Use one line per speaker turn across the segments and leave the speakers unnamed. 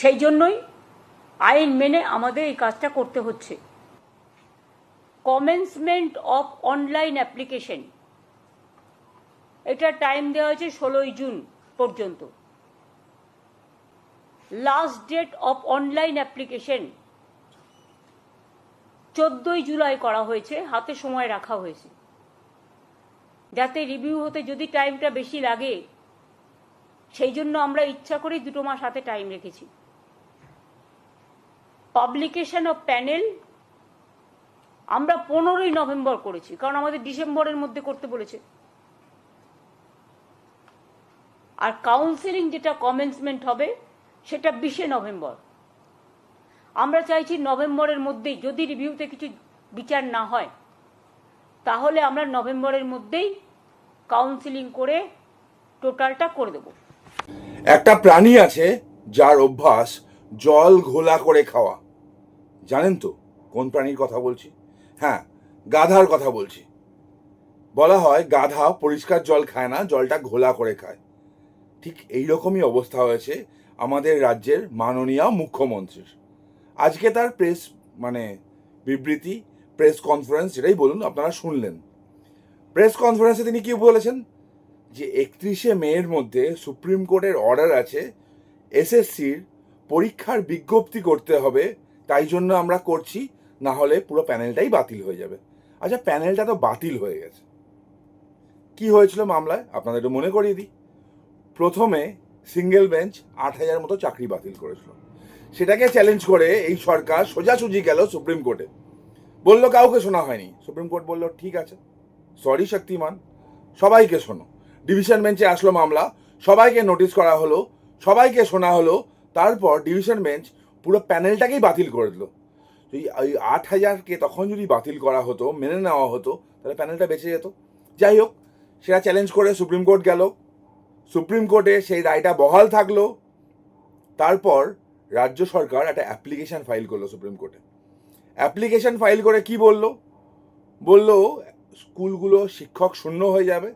সেই জন্যই আইন মেনে আমাদের এই কাজটা করতে হচ্ছে। কমেন্সমেন্ট অফ অনলাইন অ্যাপ্লিকেশন এটা টাইম দেওয়া হয়েছে ষোলোই জুন পর্যন্ত। Last date of online application চোদ্দই জুলাই করা হয়েছে, হাতে সময় রাখা হয়েছে। যাতে রিভিউ হতে যদি টাইমটা বেশি লাগে, সেই জন্য আমরা ইচ্ছা করেই দুটো মাস হাতে টাইম রেখেছি। পাবলিকেশন অফ প্যানেল আমরা পনেরোই নভেম্বর করেছি, কারণ আমাদের ডিসেম্বরের মধ্যে করতে বলেছে। আর কাউন্সিলিং যেটা কমেন্সমেন্ট হবে, সেটা বিশে নভেম্বর। আমরা চাইছি নভেম্বরের মধ্যেই, যদি রিভিউতে কিছু বিচার না হয়, তাহলে আমরা নভেম্বরের মধ্যেই কাউন্সিলিং করে টোটালটা করে দেবো।
একটা প্রাণী আছে, যার অভ্যাস জল ঘোলা করে খাওয়া। জানেন তো কোন প্রাণীর কথা বলছি? হ্যাঁ গাধার কথা বলছি। বলা হয় গাধা পরিষ্কার জল খায় না, জলটা ঘোলা করে খায়। ঠিক এই রকমই অবস্থা হয়েছে আমাদের রাজ্যের মাননীয় মুখ্যমন্ত্রীর। আজকে তার প্রেস মানে বিবৃতি, প্রেস কনফারেন্স যেটাই বলুন, আপনারা শুনলেন। প্রেস কনফারেন্সে তিনি কি বলেছেন? যে একত্রিশে মেয়ের মধ্যে সুপ্রিম কোর্টের অর্ডার আছে, এসএসসির পরীক্ষার বিজ্ঞপ্তি করতে হবে, তাই জন্য আমরা করছি, না হলে পুরো প্যানেলটাই বাতিল হয়ে যাবে। আচ্ছা প্যানেলটা তো বাতিল হয়ে গেছে। কি হয়েছিল মামলায়? আপনাদের একটু মনে করিয়ে দিই। প্রথমে সিঙ্গেল বেঞ্চ আট হাজার মতো চাকরি বাতিল করেছিল। সেটাকে চ্যালেঞ্জ করে এই সরকার সোজাসুজি গেল সুপ্রিম কোর্টে। বলল, কাউকে শোনা হয়নি। সুপ্রিম কোর্ট বলল, ঠিক আছে। সরি, শক্তিমান। সবাইকে শোনো। ডিভিশন বেঞ্চে আসলো মামলা। সবাইকে নোটিশ করা হলো। সবাইকে শোনা হলো তারপর ডিভিশন বেঞ্চ পুরো প্যানেলটাকেই বাতিল করে দিল। এই আট হাজারকে তখন যদি বাতিল করা হতো, মেনে নেওয়া হতো, তাহলে প্যানেলটা বেঁচে যেত। যাই হোক, সেটা চ্যালেঞ্জ করে সুপ্রিম কোর্ট গেল। সুপ্রিম কোর্টে সেই রায়টা বহাল থাকল। তারপর রাজ্য সরকার একটা অ্যাপ্লিকেশন ফাইল করল সুপ্রিম কোর্টে। অ্যাপ্লিকেশন ফাইল করে কি বলল? বলল, স্কুলগুলো শিক্ষক শূন্য হয়ে যাবে।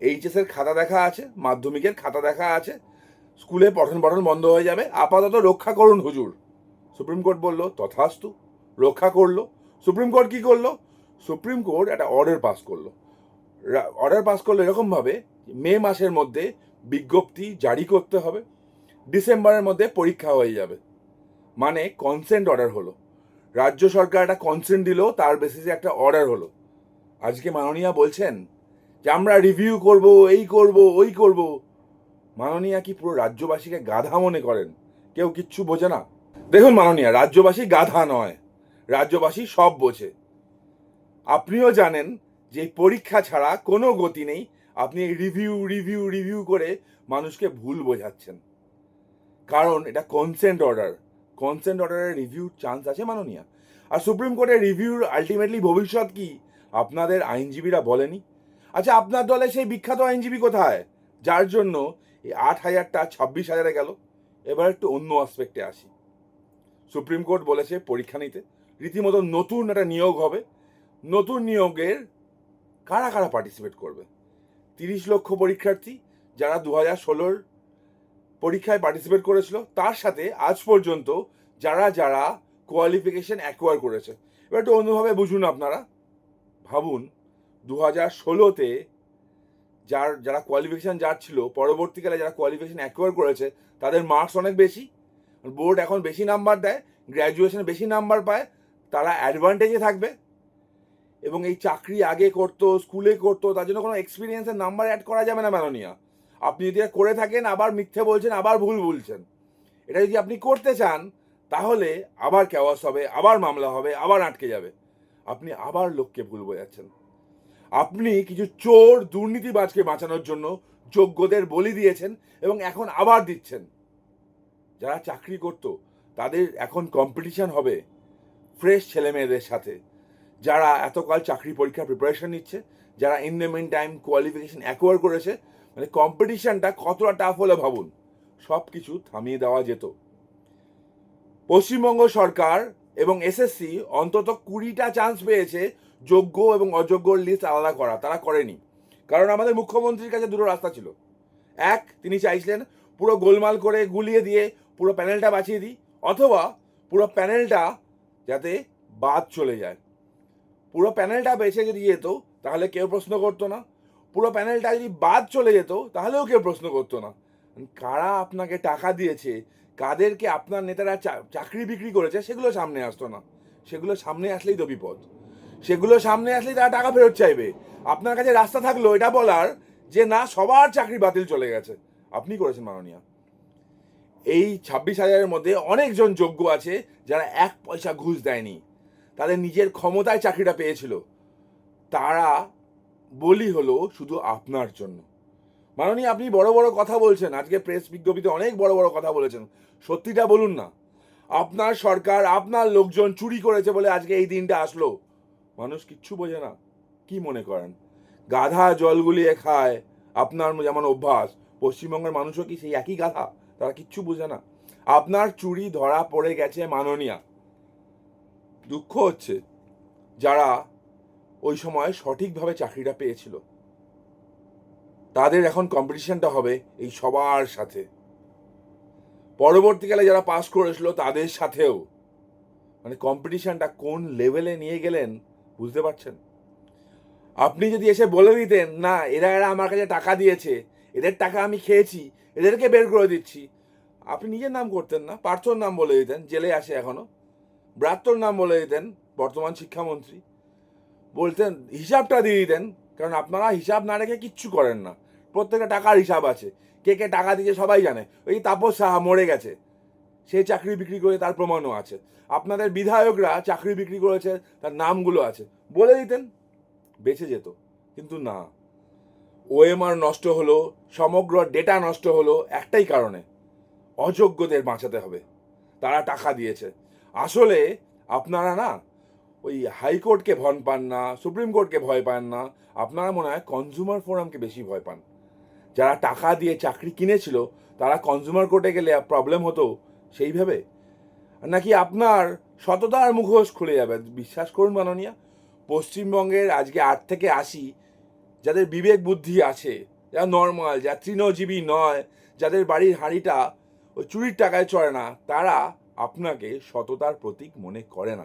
এইচএসের খাতা দেখা আছে, মাধ্যমিকের খাতা দেখা আছে স্কুলে পঠন পঠন বন্ধ হয়ে যাবে, আপাতত রক্ষা করুন হুজুর। সুপ্রিম কোর্ট বলল, তথাস্তু, রক্ষা করল। সুপ্রিম কোর্ট কি করল? সুপ্রিম কোর্ট একটা অর্ডার পাস করল। অর্ডার পাস করল এরকমভাবে, মে মাসের মধ্যে বিজ্ঞপ্তি জারি করতে হবে, ডিসেম্বরের মধ্যে পরীক্ষা হয়ে যাবে। মানে কনসেন্ট অর্ডার হলো। রাজ্য সরকার একটা কনসেন্ট দিল, তার বেসিসে একটা অর্ডার হলো। আজকে মাননীয়া বলছেন যে, আমরা রিভিউ করব, এই করব, ওই করব। মাননীয়া কি পুরো রাজ্যবাসীকে গাধা মনে করেন? কেউ কিচ্ছু বোঝে না। দেখুন মাননীয়া, রাজ্যবাসী গাধা নয়। রাজ্যবাসী সব বোঝে। আপনিও জানেন যে পরীক্ষা ছাড়া কোনো গতি নেই। আপনি রিভিউ রিভিউ রিভিউ করে মানুষকে ভুল বোঝাচ্ছেন। কারণ এটা কনসেন্ট অর্ডার কনসেন্ট অর্ডারের রিভিউ চান্স আছে মাননীয়া। আর সুপ্রিম কোর্টের রিভিউর আলটিমেটলি ভবিষ্যৎ কি? আপনাদের আইনজীবীরা বলেনি। আচ্ছা আপনার দলে সেই বিখ্যাত আইনজীবী কোথায়? যার জন্য এই আট হাজারটা ছাব্বিশ হাজারে গেল। এবার একটু অন্য আসপেক্টে আসি। সুপ্রিম কোর্ট বলেছে পরীক্ষা নিতে। রীতিমতো নতুন একটা নিয়োগ হবে। নতুন নিয়োগের কারা কারা পার্টিসিপেট করবে? তিরিশ লক্ষ পরীক্ষার্থী যারা দু হাজার ষোলোর পরীক্ষায় পার্টিসিপেট করেছিল, তার সাথে আজ পর্যন্ত যারা যারা কোয়ালিফিকেশন অ্যাকোয়ার করেছে। এবার একটু অন্যভাবে বুঝুন আপনারা। ভাবুন, দু হাজার ষোলোতে যার, যারা কোয়ালিফিকেশান যার ছিল, পরবর্তীকালে যারা কোয়ালিফিকেশান অ্যাকোয়ার করেছে, তাদের মার্কস অনেক বেশি। বোর্ড এখন বেশি নাম্বার দেয় গ্র্যাজুয়েশনে বেশি নাম্বার পায়, তারা অ্যাডভান্টেজে থাকবে। এবং এই চাকরি আগে করতো স্কুলে করতো, তার জন্য কোনো এক্সপিরিয়েন্সের নাম্বার অ্যাড করা যাবে না মাননীয়া আপনি যদি করে থাকেন, আবার মিথ্যে বলছেন, আবার ভুল বলছেন। এটা যদি আপনি করতে চান, তাহলে আবার কেওয়াস হবে, আবার মামলা হবে, আবার আটকে যাবে। আপনি আবার লোককে ভুল বোঝাচ্ছেন। আপনি কিছু চোর দুর্নীতিবাজকে বাঁচানোর জন্য যোগ্যদের বলি দিয়েছেন এবং এখন আবার দিচ্ছেন। যারা চাকরি করতো, তাদের এখন কম্পিটিশন হবে ফ্রেশ ছেলে মেয়েদের সাথে। যারা এতকাল চাকরি পরীক্ষার প্রিপারেশন নিচ্ছে, যারা in the meantime qualification acquire করেছে মানে কম্পিটিশনটা কতটা টাফ হলে ভাবুন। সব কিছু থামিয়ে দেওয়া যেত। পশ্চিমবঙ্গ সরকার এবং এসএসসি অন্তত কুড়িটা চান্স পেয়েছে যোগ্য এবং অযোগ্যর লিস্ট আলাদা করা, তারা করেনি। কারণ আমাদের মুখ্যমন্ত্রীর কাছে দুটো রাস্তা ছিল। এক, তিনি চাইছিলেন পুরো গোলমাল করে গুলিয়ে দিয়ে পুরো প্যানেলটা বাঁচিয়ে দিই, অথবা পুরো প্যানেলটা যাতে বাদ চলে যায়। পুরো প্যানেলটা বেঁচে যদি যেত, তাহলে কেউ প্রশ্ন করতো না। পুরো প্যানেলটা যদি বাদ চলে যেত, তাহলেও কেউ প্রশ্ন করতো না। কারা আপনাকে টাকা দিয়েছে? কাদেরকে আপনার নেতারা চাকরি বিক্রি করেছে? সেগুলো সামনে আসতো না। সেগুলো সামনে আসলেই তো বিপদ। সেগুলো সামনে আসলেই তারা টাকা ফেরত চাইবে। আপনার কাছে রাস্তা থাকল, এটা বলার যে না, সবার চাকরি বাতিল চলে গেছে। আপনি করেছেন মাননীয়া। এই ছাব্বিশ হাজারের মধ্যে অনেকজন যোগ্য আছে যারা এক পয়সা ঘুষ দেয়নি। তাদের নিজের ক্ষমতায় চাকরিটা পেয়েছিল। তারা বলি হলো শুধু আপনার জন্য। মাননীয়, আপনি বড় বড় কথা বলছেন। আজকে প্রেস বিজ্ঞপ্তিতে অনেক বড় বড় কথা বলেছেন। সত্যিটা বলুন না। আপনার সরকার, আপনার লোকজন চুরি করেছে বলে আজকে এই দিনটা আসলো। মানুষ কিচ্ছু বোঝে না। কি মনে করেন? গাধা জল গুলিয়ে খায়, আপনার যেমন অভ্যাস, পশ্চিমবঙ্গের মানুষও কি সেই একই গাধা? তারা কিচ্ছু বোঝে না। আপনার চুরি ধরা পড়ে গেছে মাননীয়া। দুঃখ হচ্ছে যারা ওই সময় সঠিকভাবে চাকরিটা পেয়েছিল। তাদের এখন কম্পিটিশনটা হবে এই সবার সাথে। পরবর্তীকালে যারা পাস করেছিল তাদের সাথেও। মানে কম্পিটিশনটা কোন লেভেলে নিয়ে গেলেন বুঝতে পারছেন? আপনি যদি এসে বলে দিতেন, না, এরা এরা আমার কাছে টাকা দিয়েছে, এদের টাকা আমি খেয়েছি, এদেরকে বের করে দিচ্ছি, আপনি নিজের নাম করতেন না, পার্থর নাম বলে দিতেন, জেলে আসে এখনও। ব্রাত্যর নাম বলে দিতেন, বর্তমান শিক্ষামন্ত্রী। বলতেন, হিসাবটা দিয়ে দিতেন, কারণ আপনারা হিসাব না রেখে কিচ্ছু করেন না। প্রত্যেকটা টাকার হিসাব আছে। কে কে টাকা দিয়েছে সবাই জানে। ওই তাপস সাহা মরে গেছে। সে চাকরি বিক্রি করে তার প্রমাণও আছে। আপনাদের বিধায়করা চাকরি বিক্রি করেছে, তার নামগুলো আছে। বলে দিতেন, বেঁচে যেত। কিন্তু না। ওএমআর নষ্ট হলো, সমগ্র ডেটা নষ্ট হলো একটাই কারণে। অযোগ্যদের বাঁচাতে হবে। তারা টাকা দিয়েছে। আসলে আপনারা না, ওই হাইকোর্টকে ভন পান না, সুপ্রিম কোর্টকে ভয় পান না, আপনারা মনে হয় কনজিউমার ফোরামকে বেশি ভয় পান। যারা টাকা দিয়ে চাকরি কিনেছিল, তারা কনজিউমার কোর্টে গেলে প্রবলেম হতো সেইভাবে? নাকি আপনার সততার মুখোশ খুলে যাবে? বিশ্বাস করুন মাননীয়া, পশ্চিমবঙ্গের আজকে আট থেকে আশি, যাদের বিবেক বুদ্ধি আছে, যারা নর্মাল যারা তৃণজীবী নয়, যাদের বাড়ির হাঁড়িটা ওই চুরির টাকায় চড়ে না, তারা আপনাকে সততার প্রতীক মনে করে না।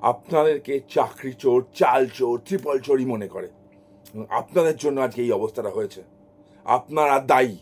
আপনাদেরকে চাকরি চোর, চাল চোর ত্রিপল চোরই মনে করে। আপনাদের জন্য আজকে এই অবস্থাটা হয়েছে। আপনারা দায়ী।